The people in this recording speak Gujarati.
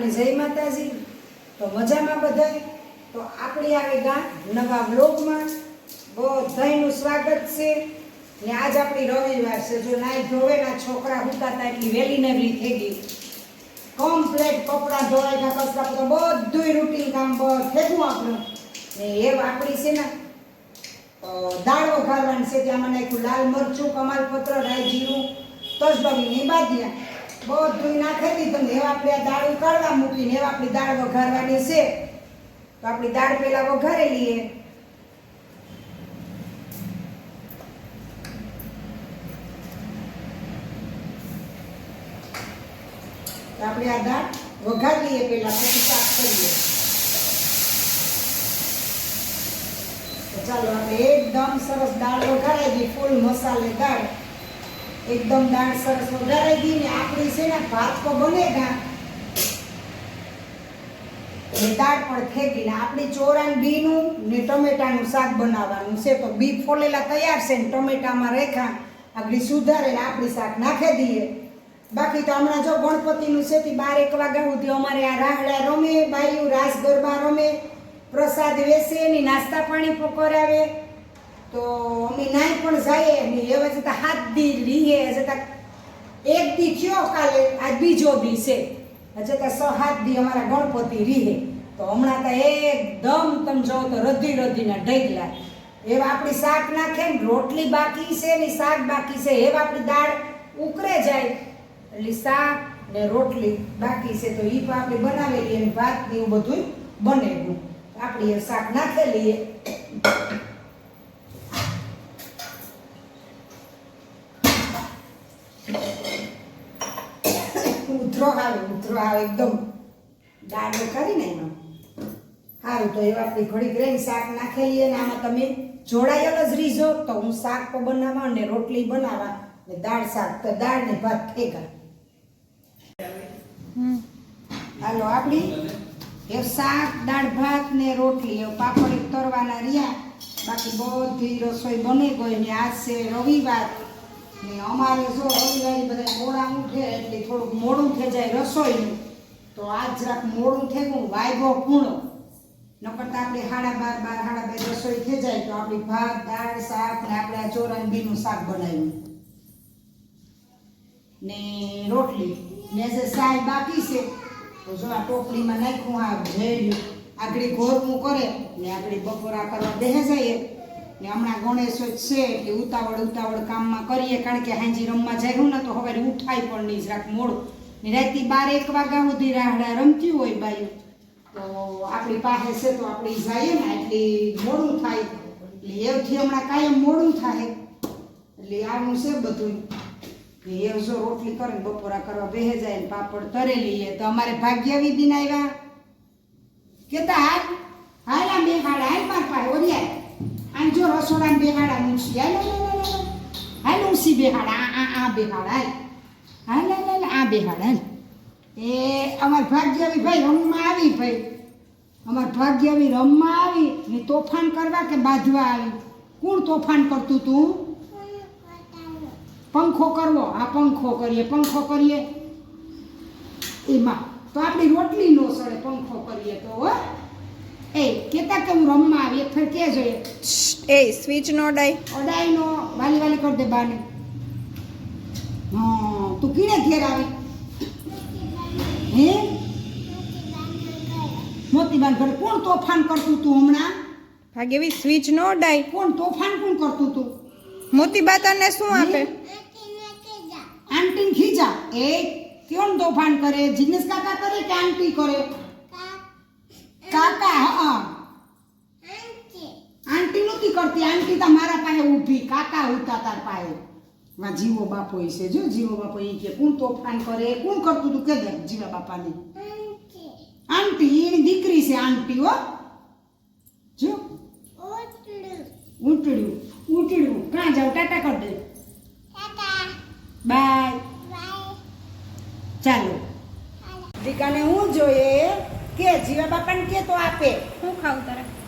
જય માતાજી. તો મજામાં બધાય? તો આપણી આવી ગામ નવા બ્લોગમાં બધાનું સ્વાગત છે. ને આજ આપણી રવિવાર છે. જો નાઈ ધોવેના છોકરા હુકાતા એટલી વહેલી ને થઈ ગઈ. કમ્પ્લેટ કપડાં ધોવાયના કચરા તો બધુંય રૂટીન કામ ફેંકવું આપણું. ને એ આપણી છે ને દાળ વઘારવાની છે. ત્યાં મને નાખ્યું લાલ મરચું, કમાલપત્ર, રાઈ જીરું તજબગીની બાદિયા બધું નાખી દીધું ને આપણે આ દાળ ઉકાળવા મૂકીને હવે આપણી દાળ વઘારવાની છે. તો આપણી દાળ પહેલા વઘારી લઈએ. આપણે આ દાળ વઘારી લઈએ પછી સાફ કરીએ. ચાલો, આપણે એકદમ સરસ દાળ વઘારાઈ ગઈ, ફૂલ મસાલે દાળ એકદમ દાળ સરસ વઘારાઈ ગઈ ને આપણી છે ને ભાત તો બનેગા ને દાળ પણ ફેંકી ને આપણી ચોરાન બીનું ને ટમેટાનું શાક બનાવવાનું છે. તો બી ફોલેલા તૈયાર છે ને ટમેટામાં રેખા આપણી સુધારે ને આપણી શાક નાખી દઈએ. બાકી તો હમણાં જો ગણપતિનું છે બાર એક વાગ્યા સુધી અમારે આ રાહડા રમે, બાયું રાસ ગરબા રમે, પ્રસાદ વેસે એની નાસ્તા પાણી પકડાવે તો અમે નાઈ પણ જઈએ નહીં હવે જતા હાથ દી રીએ જતા એક દી થયો કાલે, આજ બીજો દી છે. જતા સ હાથ દી અમારા ગણપતિ રીહે. તો હમણાં તો એકદમ તમે જાઓ તો રધી રધીના ઢગલા. એવા આપણી શાક નાખે ને રોટલી બાકી છે ને શાક બાકી છે, એવા આપણી દાળ ઉકળે જાય. એટલે શાક ને રોટલી બાકી છે, તો એ પણ આપણે બનાવેલી અને ભાત ને એવું બધું બનેલું. આપણી એ શાક નાખેલી ઉધરો આવે ઉધરો આવે એકદમ. દાળ કરી ને એમાં સારું તો એવા આપણી ઘડી ગ્રેન શાક નાખેલી અને આમાં તમે જોડાયેલ જ રીઝો. તો હું શાક તો બનાવવા અને રોટલી બનાવવા. ને દાળ શાક તો દાળ ને ભાત ફેંકા હાલો આપણી? એ શાક દાળ ભાત ને રોટલી. એ પાપડ તરવાના રહ્યા. બાકી બધી રસોઈ બની ગઈ ને આજ છે રવિવાર. ને અમારે જો રવિવારે બધા મોડા ઉઠે એટલે થોડુંક મોડું થઈ જાય રસોઈનું, તો આજ જરાક મોડું થયું વાયગો પૂણો નકરતા આપણે સાડા બાર બાર, સાડા બે રસોઈ થઈ જાય તો આપણી ભાત, દાળ, શાક ને આપણે આ ચોરાન બીનું શાક બનાવ્યું. ને રોટલી. ને જે સાય બાકી છે, તો જો આ ટોપલીમાં નાખ્યું, આ ભેળ્યું. આગળી ઘોરવું કરે ને આગળી બપોરા કરવા બેહે જાય ને હમણાં ગણેશ છે એટલે ઉતાવળ ઉતાવળ કામમાં કરીએ, કારણ કે હાંજી રમવા જાય ને તો હવે ઉઠાય પણ નહીં જરાક મોડું. ને રાતથી બાર એક વાગ્યા સુધી રાહડા રમતી હોય બાયું તો આપણી પાસે છે તો આપણે જઈએ ને, એટલે મોડું થાય. એટલે એવથી હમણાં કાયમ મોડું થાય. એટલે આવું છે બધું. ને એ જો રોટલી કરે બપોરા કરવા બેહે જાય ને પાપડ તરે લઈએ. તો અમારે ભાગ્યવી દિન આવ્યા. કેતા હાલ હાલ આ બેહાડા હાલ માર પાસે ઓરિયા આમ જો રસોડા બેહાડા ઊંચી હાલ હાલ, હાલ. હાલ ઊંચી બેહાડા? આ આ બેહાડા હાલ. હાલ હાલ આ બેહાડા એ અમાર ભાગ્યવી ભાઈ રમવા આવી ભાઈ. અમાર ભાગ્યવી રમવા આવી ને તોફાન કરવા કે બાંધવા આવી? કોણ તોફાન કરતું તું? પંખો કરવો. આ પંખો કરીએ પંખો કરીએ. એમાં તો આપણી રોટલી નો સડે પંખો હો એ કેતા કે હું રમવા આવી ફેર કે જોઈએ. એ સ્વિચ નો ડાય. ઓડાઈ નો વાલી વાલી કર દે બાને. હા તું કીને ઘેર આવી. હે? મોતીબાન ઘર કોણ તોફાન કરતું તું હમણાં? ભાગેવી સ્વિચ નો ડાય. કોણ તોફાન કોણ કરતું તું? મોતીબા તને શું આપે? આંટી ખીજા. એ કોણ તોફાન કરે? જીનેશ કાકા કરે કે આંટી કરે કાકા હા આંટી નહોતી કરતી આંટી તો મારા પાસે ઊભી કાકા ઉતા તાર પાસે માં જીવો બાપો ઈ છે જો જીવો બાપો ઈ કે કોણ તોફાન કરે કોણ કરતું તું કે દે જીવા બાપાને આંટી એની દીકરી છે આંટી હો જો ઉટડ્યું ઉટડ્યું કાં જાવ ટાટા કર દે બાય ચાલો દીકાને હું જોઈએ કે જીવા બાપાને કે તો આપે શું ખાવું તારે